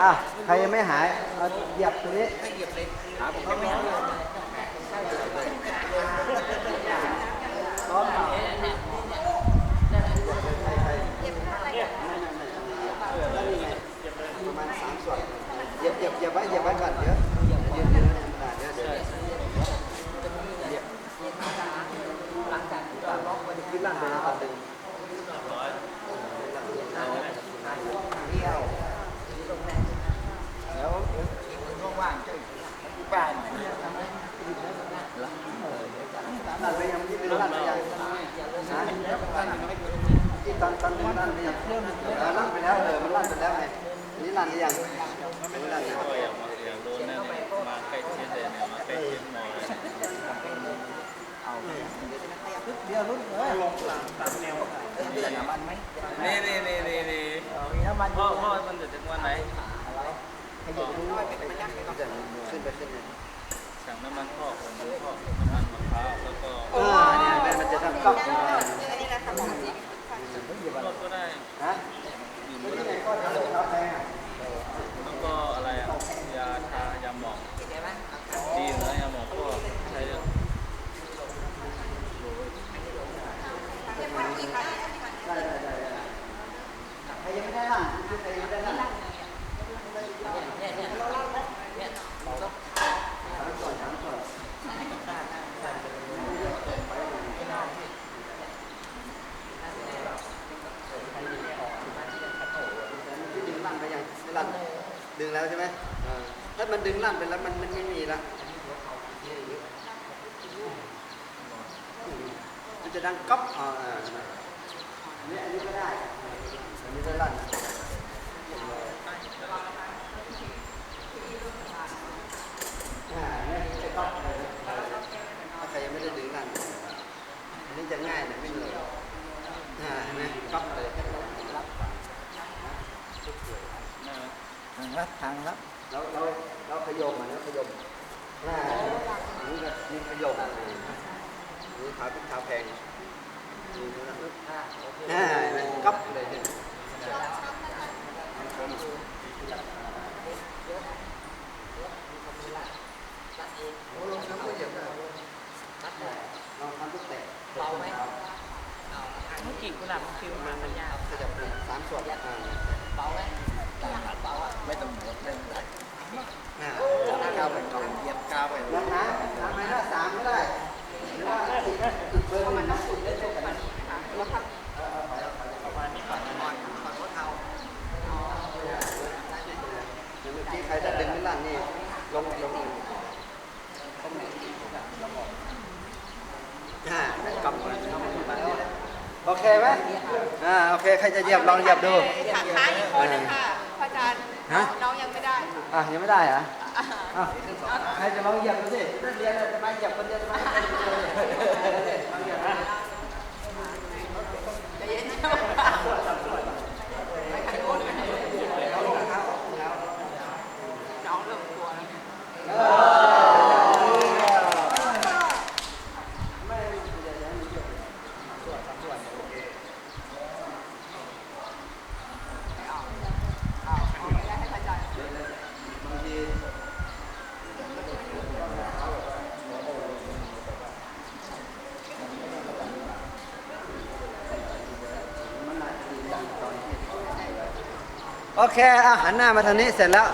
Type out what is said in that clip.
อะใครยังไม่หายเอาเหยียบตัวนี้ร้อนเปล่าประมาณสามส่วนเหยียบเหยียบเหยียบไว้เหยียบไว้ก่อนเดี๋ยวเหยียบเหยียบเดี๋ยวเดี๋ยวเดี๋ยวเหยียบหลังจากที่เราล็อกมันขึ้นล่างไปแล้วตอนดึงเที่ยวแล้วว่างๆเจ้าบ้านลั่นไป ยังที่เป็นลั่นไปยังนะที่ตอนตอนนึงลั่นไปยังลั่นไปแล้วเออมันลั่นไปแล้วไงนี่ลั่นไปยังไม่ลั่นนะก็อยากมาอยากรู้นะเนี่ยมาใกล้ชิดเลยเนี่ยมาใกล้ชิดหมอเลยเดี๋ยวรุ่นเลยลงหลังตามแนวมันไหมนี่นี่นี่นี่นี่น้ำมันพ่อพ่อมันจะถึงวันไหนขยับดูขึ้นไปขึ้นเลย สั่งน้ำมันพ่อผมน้ำพ่อน้ำมันมะพร้าวแล้วก็อ่าเนี่ยมันจะทำก๊อกรถก็ได้ฮะดื่มไม่ก็ใช่ได้ก็ทำเป็นข้แพงอะแล้วก็อะไรอะยาทายาหมองดีอยู่นะยาหมองก็ใช้ได้ได้ได้ใครยังไม่ได้ล่ะใครยังไม่ได้ล่ะถามก่อนถามก่อนดึงลั่นไปยังไม่ ลั่นดึงแล้วใช่ไหมถ้ามันดึงลั่นไปแล้วมันมันไม่มีละมันจะดังก๊อปอ่าอันนี้อันนี้ก็ได้อันนี้ก็ลั่นอ่าเนี่ยจะก๊อปเลยถ้าใครยังไม่ได้ดึงลั่นอันนี้จะง่ายหน่อยไม่เหนื่อยอ่าเห็นไหมก๊อปเลย ทางลัดทางลัดเราเราเราขยมมันแล้วขยมอ่านี่ก็ยิงขยมนี่ขาพิกขาแพงนี่นะอ่ามันก๊อปเลยเนี่ยลองทำทุกแตะเบาไหมเมื่อกี้กุหลาบมันฟิวมาปัญญาขยับเลยสามส่วนอ่าเบาไหมเบาอะ ไม่ต้องหมดไม่ต้องไหลอ่าก้าวไปก่อนเหยียบก้าวไปลองนะทำไมหน้าสามก็ได้หรือว่าสี่จุดเบอร์มันนะจุดเล่นกันนะประมาณนี้ก่อนเมื่อกี้ใครจะดึงไม่ลั่นนี่ลงลงอ่ากับโอเคไหมอ่าโอเค ใครจะเหยียบลองเหยียบดูขาอีกคนนึงค่ะ พระอาจารย์ฮะ น้องยังไม่ได้อะยังไม่ได้เหรออะใครจะลองเหยียบดูสินักเรียนจะมาเหยียบคนเดียวจะมาเหยียบคนเดียวลองเหยียบนะ ใจเย็นน้องเริ่มกลัวแล้วเอาเอาไม่ได้ให้พระอาจารย์ บางที โอเคอะหันหน้ามาทางนี้เสร็จแล้ว